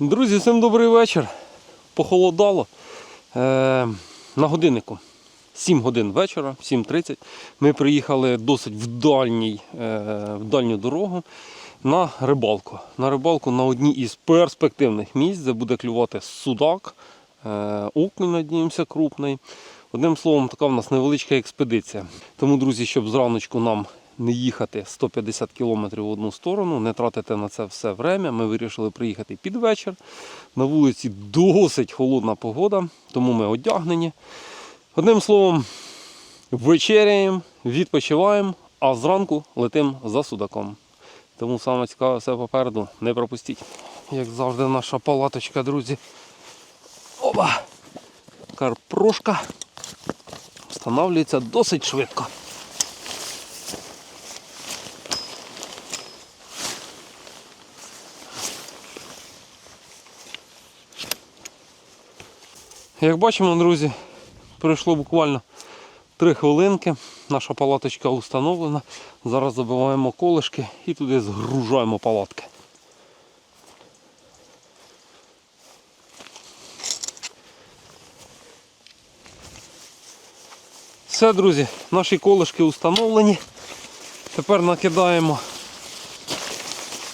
Друзі, всім добрий вечір. Похолодало. Е, на годиннику 7 годин вечора, 7.30. Ми приїхали досить в, дальній, е, в дальню дорогу на рибалку. На рибалку на одній із перспективних місць, де буде клювати судак, е, окунь, надіємося, крупний. Одним словом, така в нас невеличка експедиція. Тому, друзі, щоб зраночку нам не їхати 150 км в одну сторону, не тратити на це все время. Ми вирішили приїхати під вечір. На вулиці досить холодна погода, тому ми одягнені. Одним словом, вечеряємо, відпочиваємо, а зранку летимо за судаком. Тому саме цікаве все попереду, не пропустіть. Як завжди, наша палаточка, друзі. Оба! Карпрошка встановлюється досить швидко. Як бачимо, друзі, пройшло буквально 3 хвилинки. Наша палаточка установлена. Зараз забиваємо колишки і туди згружаємо палатки. Все, друзі, наші колишки установлені. Тепер накидаємо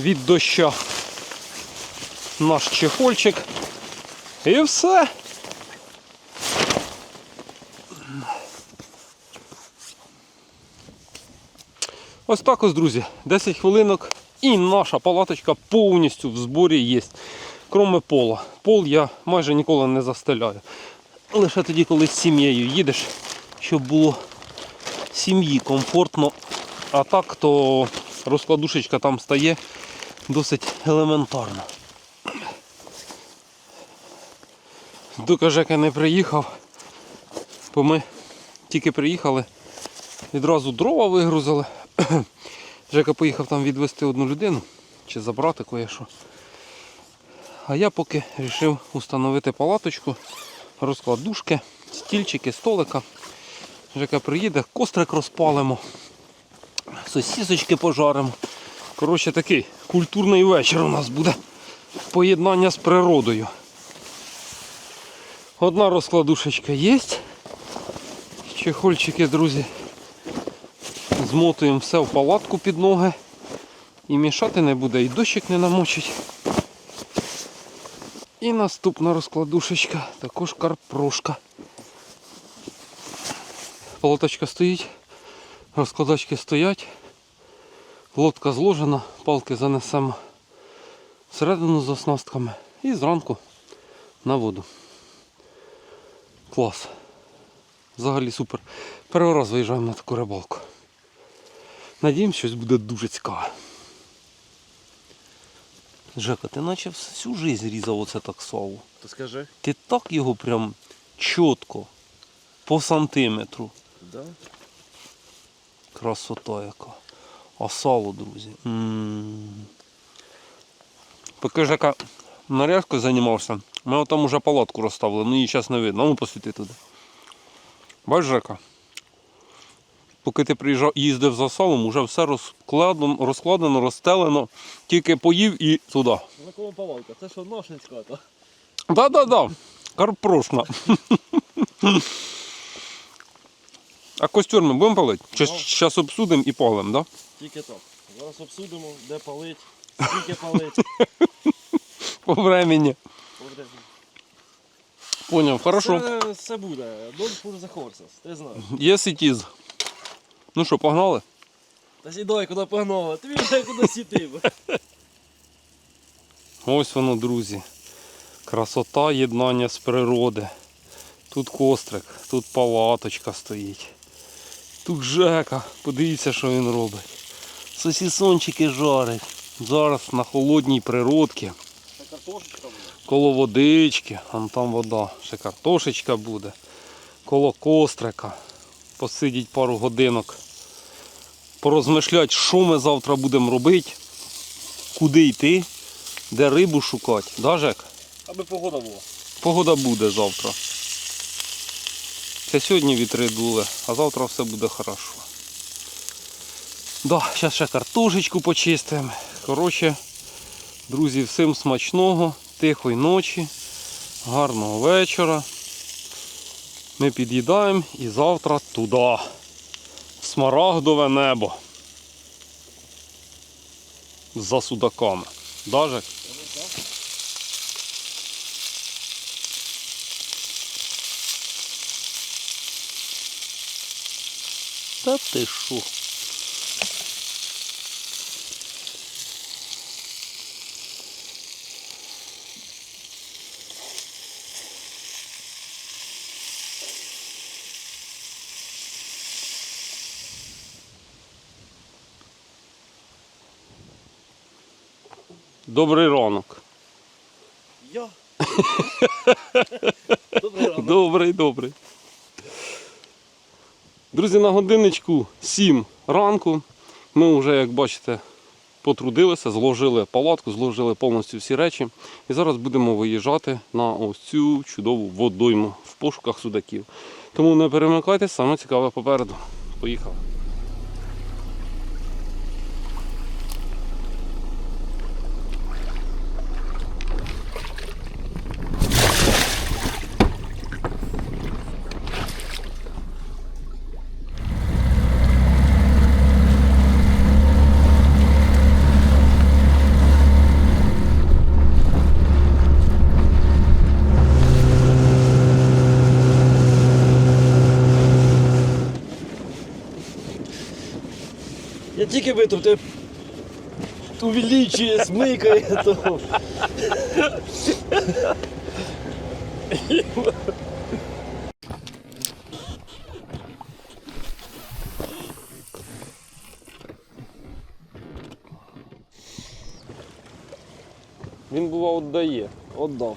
від доща наш чехольчик. І все. Ось так ось, друзі, 10 хвилинок і наша палаточка повністю в зборі є. Кроме пола. Пол я майже ніколи не застеляю. Лише тоді, коли з сім'єю їдеш, щоб було сім'ї комфортно. А так, то розкладушечка там стає досить елементарно. Доки Жека не приїхав, бо ми тільки приїхали, відразу дрова вигрузили. Жека поїхав там відвезти одну людину чи забрати кое-що. А я поки вирішив установити палаточку, розкладушки, стільчики, столика. Жека приїде, кострик розпалимо, сосісочки пожаримо. Коротше такий культурний вечір у нас буде. Поєднання з природою. Одна розкладушечка є. Чехольчики, друзі, змотуємо все в палатку під ноги. І мішати не буде, і дощик не намочить. І наступна розкладушечка, також карпрошка. Палаточка стоїть, розкладачки стоять, лодка зложена, палки занесемо всередину з оснастками і зранку на воду. Клас. Взагалі супер. Перший раз виїжджаємо на таку рибалку. Надіємося, щось буде дуже цікаве. Жека, ти наче всю жизнь різав оце так сало. То скажи. Ти так його прям чітко, по сантиметру. Да? Красота яка. А сало, друзі. М. Поки Жека нарізкою займався, ми там уже палатку розставили, ну її зараз не видно. Ну посвіти туди. Бачиш, Жека? Поки ти приїжджав, їздив за салом, уже все розкладено, розкладено, розстелено, тільки поїв і туди. На кого палавка? Це що ношницька, то? Да-да-да, карпрошна. А костер ми будемо палити? Чи Ну. зараз обсудимо і палимо, да? Тільки так. Зараз обсудимо, де палить, скільки палить. По. Подожди. Поняв, хорошо. Це, це буде. Don't for the horses, ти знаєш. Yes it is. Ну що, погнали? Та сідай, куди погнала. Ти вже куди сітив. Ось воно, друзі. Красота єднання з природи. Тут кострик, тут палаточка стоїть. Тут Жека, подивіться, що він робить. Сосісончики жарить. Зараз на холодній природці. Коло водички, вон там вода, ще картошечка буде. Коло кострика. Посидіть пару годинок. Порозмишлять, що ми завтра будемо робити, куди йти, де рибу шукати. Да, Жек? Аби погода була. Погода буде завтра. Це сьогодні вітри дули, а завтра все буде хорошо. Да, зараз ще картошечку почистимо. Коротше, друзі, всім смачного. тихої ночі, гарного вечора. Ми під'їдаємо і завтра туди. Смарагдове небо. За судаками. Дажик? Та ти що? Добрий ранок. Я. Добрий ранок. Добрий, добрий. Друзі, на годинничку 7 ранку. Ми вже, як бачите, потрудилися, зложили палатку, зложили повністю всі речі. І зараз будемо виїжджати на ось цю чудову водойму в пошуках судаків. Тому не перемикайтесь, саме цікаве попереду. Поїхали. Тільки витруп, ти увеличує, смикає, то. Він бува віддає. Отдав.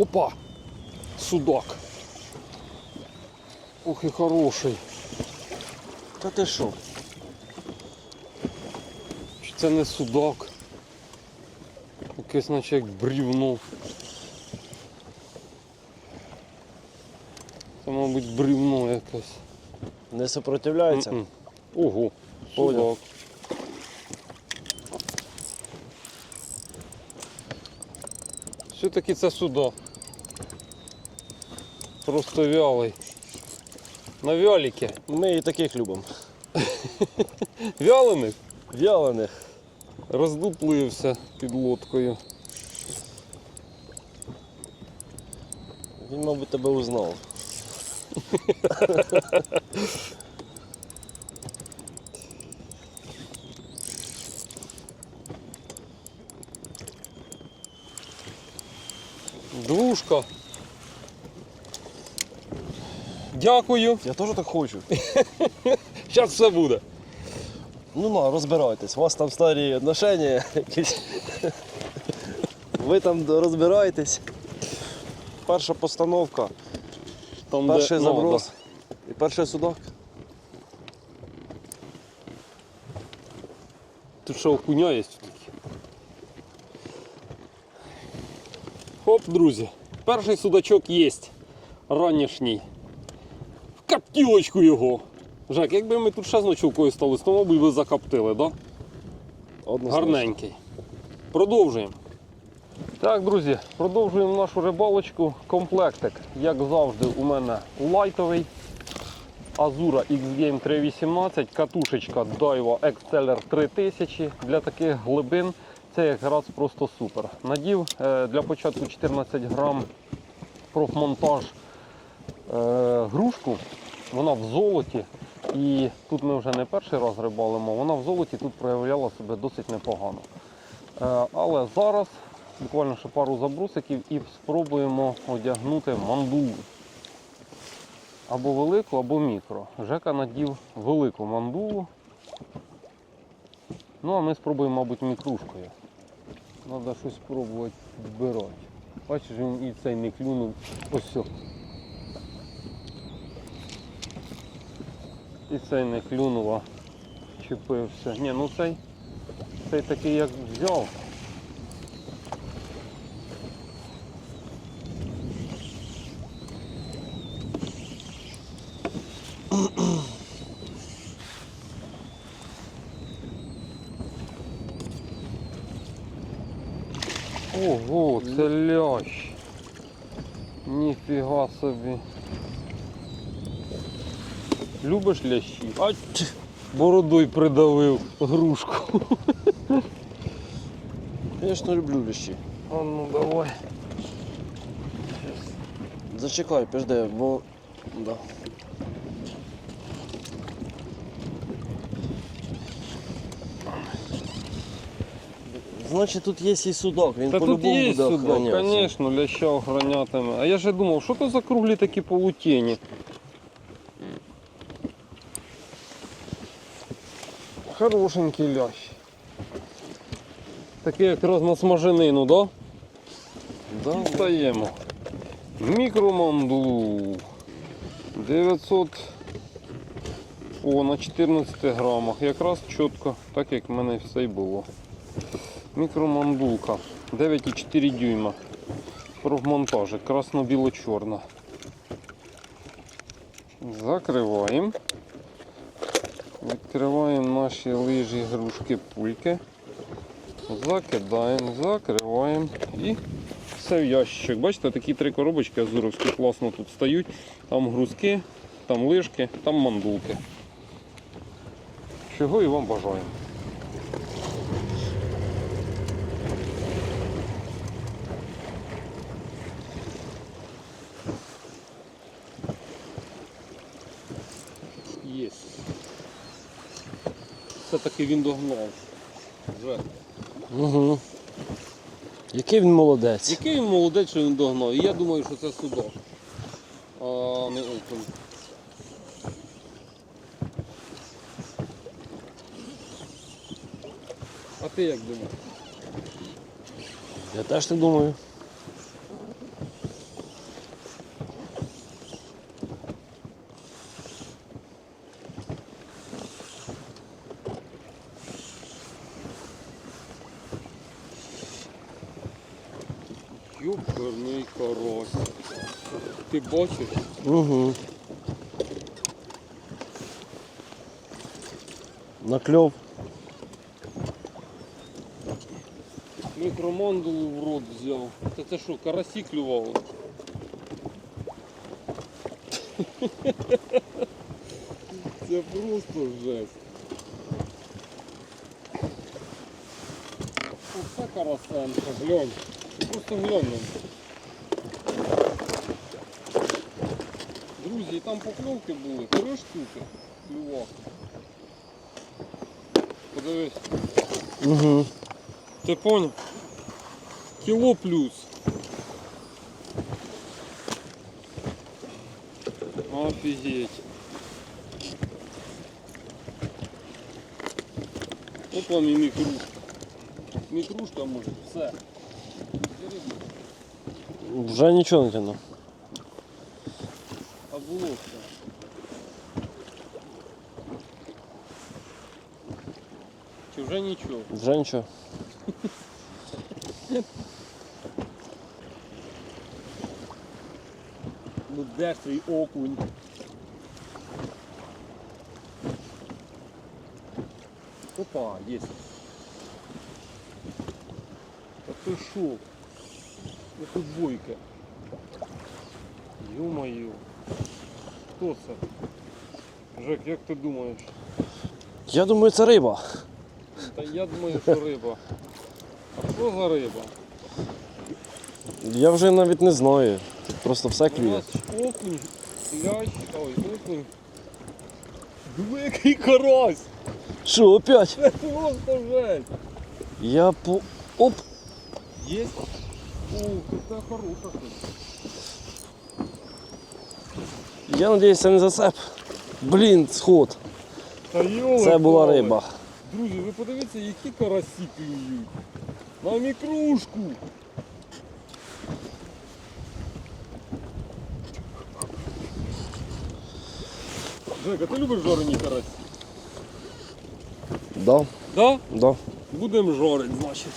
Опа! Судак. Ох і хороший. Та ти що? Чи це не судак? Якесь наче як брівно. Це, мабуть, брівно якесь. Не сопротивляється? М-м. Ого, Понял. судак. Все-таки це судак. Просто вялий. На вяліки. Ми і таких любимо. Вялених Вялених. роздуплився під лодкою. Він, мабуть, тебе узнав. Двушка. Дякую. Я теж так хочу. Зараз все буде. Ну на, розбирайтесь. У вас там старі отношення якісь. Ви там розбираєтесь. Перша постановка, Там, перший де заброс надо. і перший судак. Тут що, окуня є все-таки? Хоп, друзі. Перший судачок є. Ранішній. В каптілочку його. Жак, якби ми тут ще з ночовкою стали, то, мабуть, ви закоптили. Да? Гарненький. Продовжуємо. Так, друзі, продовжуємо нашу рибалочку. Комплектик, як завжди, у мене лайтовий. Азура X-Game 318, катушечка Daiwa Exceller 3000. Для таких глибин це якраз просто супер. Надів е, для початку 14 грам профмонтаж е, грушку. Вона в золоті. І тут ми вже не перший раз рибалимо, вона в золоті тут проявляла себе досить непогано. Е, Але зараз буквально ще пару забрусиків і спробуємо одягнути мандулу. Або велику, або мікро. Жека надів велику мандулу. Ну а ми спробуємо, мабуть, мікрушкою. Треба щось спробувати вбирати. Бачиш, він і цей не клюнув. Ось І цей не клюнула. зачепився. Ні, ну цей, цей такий як взяв. Ого, це лящ. Ніфіга собі. Любиш лящі? А бородой придавив грушку. Звісно, люблю ліщі. А ну давай. Зачекай, пожди, бо. Да. Значить тут є і судак, він Та тут по-любому є буде судак, звісно, ляща охоронятиме. А я же думав, що то за круглі такі полутєні. Хорошенький лящ. Такий якраз на смаженину, да? Да. Дістаємо. Мікроманду. 900 о, на 14 грамах. Якраз чітко, так як в мене все й було. Мікромандулка. 9,4 дюйма. Профмонтажик. Красно-біло-чорна. Закриваємо. Відкриваємо наші лижі, грушки, пульки. Закидаємо, закриваємо і все в ящичок. Бачите, такі три коробочки азуровські класно тут стають. Там грузки, там лижки, там мандулки. Чого і вам бажаємо. Є. Все-таки він догнав. Угу. Який він молодець. Який він молодець, що він догнав. І я думаю, що це судак, а не окунь. А ти як думаєш? Я теж так думаю. Бачиш? Угу. Накльов. Мікромандулу в рот взяв. Та це що, карасі клювали? Це просто жесть. Оце карасенко, глянь. Просто глянь. і там покльовки були, три штуки клював. Подивись. Угу. Ти понял? Кіло плюс. Офігеть. Опа, мій мікрушка. Мікрушка може, все. Вже нічого не тягну. Було все. Чи вже нічого? Вже нічого. Ну де ж твій окунь? Опа, є. Та ти шо? Ну тут. Ё-моё. Хто це? Жек, як ти думаєш? Я думаю, це риба. Та я думаю, що риба. А що за риба? Я вже навіть не знаю. Тут просто все У клює. нас окунь, лящ, ой, окунь. Диви, який карась! Що, опять? Це просто жесть! Я по. Оп! Є? О, це хороша тут. Я надіюсь, це не зацеп. Блін, сход. Та йоли Це була пали. риба. Друзі, ви подивіться, які карасі клюють. На мікрушку. Жека, ти любиш жарені карасі? Да, Да? да. Будемо жорити, значить.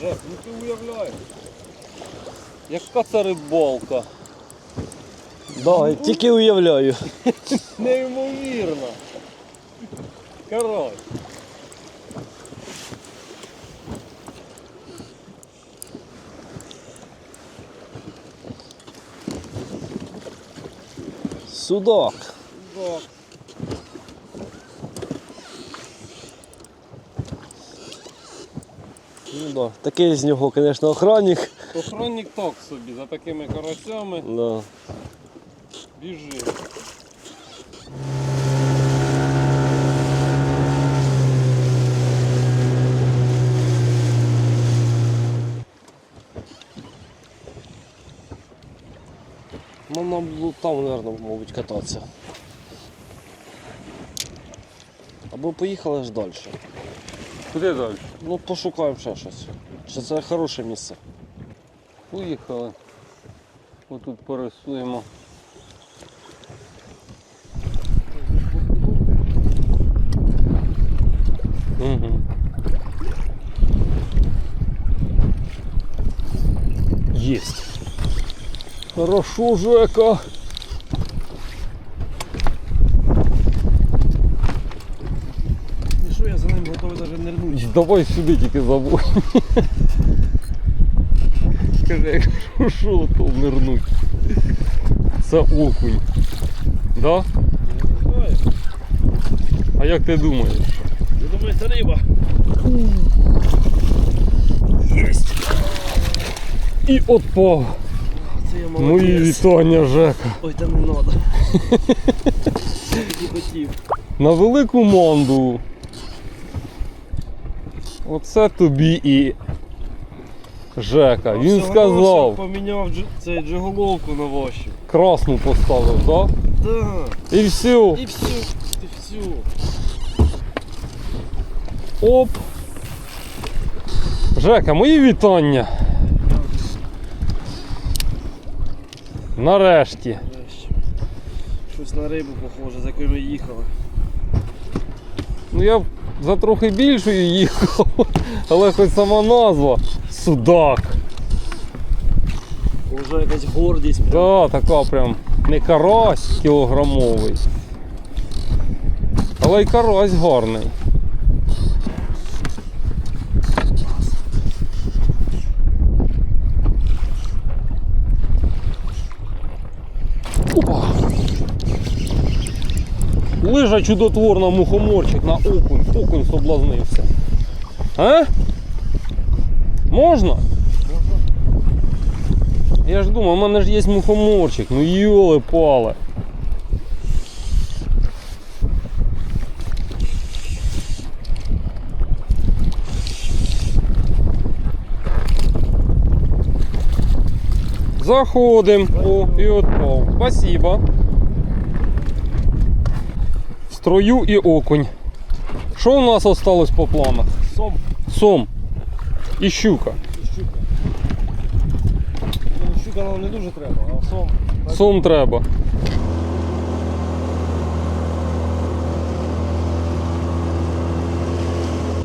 Жек, ну ти уявляєш. Яка це рибалка? Да, я тільки уявляю. Неймовірно. Карась. Судак. Да. Ну да. Такий з нього, звісно, охранник. Охранник так собі, за такими карасями Да. біжи. Ну, нам було там, мабуть, мабуть, кататися. Або поїхали ж далі. Куди далі? Ну, пошукаємо ще щось. Чи це хороше місце? Поїхали. Отут порисуємо. Угу. Есть. Хорошо, Жека. І що я за ним готовий навіть нирнути? Давай сюди тільки заводь. Скажи, якщо що, то нирнуть. Це окунь. Да? Я не знаю. А як ти думаєш? Я думаю, це риба. І отпав. Це я Мої вітання, Жека. Ой, та не треба. Тільки хотів. На велику манду. Оце тобі і Жека. Він Всього сказав, лише Поміняв дж- цей джиголовку на вашу. красну поставив, так? Да. І все. І все. І все. Оп. Жека, мої вітання. Нарешті. Нарешті. Щось на рибу похоже, за якою ми їхали. Ну я б за трохи більшою їхав, але хоч сама назва Судак. Уже якась гордість. прям. Да, така прям не карась кілограмовий. Але й карась гарний. Опа! Лижа чудотворна мухоморчик на окунь, окунь соблазнився. А? Можна? Я ж думаю, у мене ж є мухоморчик, ну йоли пале. Заходим. О, і отпав. Спасибо. Строю і окунь. Що у нас осталось по планах? Сом Сом і щука. і щука. Ну, щука нам не дуже треба, а сом. так. Сом треба.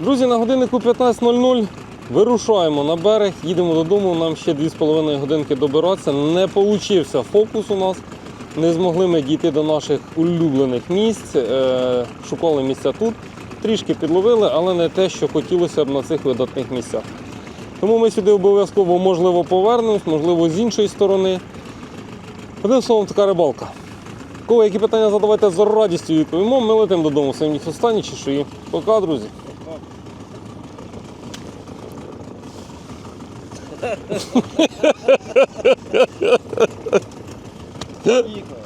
Друзі, на годиннику 15.00 вирушаємо на берег, їдемо додому. Нам ще 2,5 годинки добиратися. Не получився фокус у нас. Не змогли ми дійти до наших улюблених місць. Е, Шукали місця тут. Трішки підловили, але не те, що хотілося б на цих видатних місцях. Тому ми сюди обов'язково можливо повернемось, можливо, з іншої сторони. Одним словом, така рибалка. Кого які питання задавайте з радістю відповімо. Ми летимо додому своїм ніхто останні чешуї. Пока, друзі. Їхали.